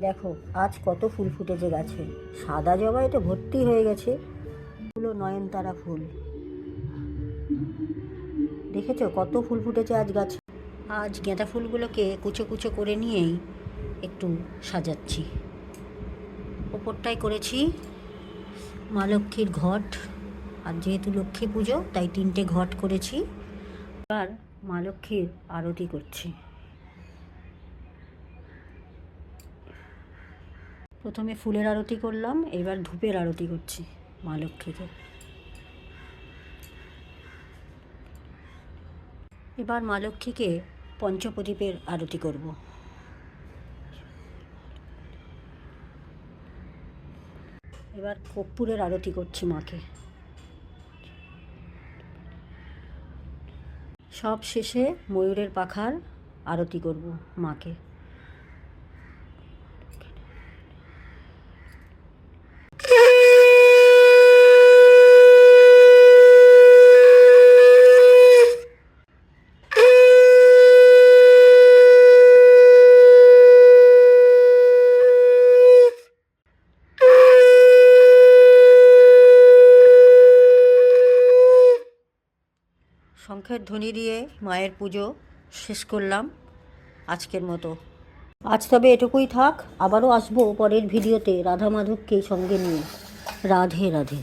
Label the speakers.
Speaker 1: দেখো, আজ কত ফুল ফুটেছে গাছে। সাদা জবাই তো ভর্তি হয়ে গেছে। ফুলো নয়নতারা ফুল। দেখেছ কত ফুল ফুটেছে আজ গাছে? আজ গেঁদা ফুলগুলোকে কুচো কুচো করে নিয়েই একটু সাজাচ্ছি। ওপরটায় করেছি মা লক্ষ্মীর ঘট। আর যেহেতু লক্ষ্মী পুজো, তাই তিনটে ঘট করেছি। আর মা লক্ষ্মীর আরতি করছি। প্রথমে ফুলের আরতি করলাম, এবার ধূপের আরতি করছি মা লক্ষ্মীকে। এবার মা লক্ষ্মীকে পঞ্চপ্রদীপের আরতি করব। এবার কর্পূরের আরতি করছি মাকে। সব শেষে ময়ূরের পাখার আরতি করব মাকে। শঙ্খের ধ্বনি দিয়ে মায়ের পুজো শেষ করলাম আজকের মতো। আজ তবে এটুকুই থাক, আবারও আসব পরের ভিডিওতে রাধা মাধবকে সঙ্গে নিয়ে। রাধে রাধে।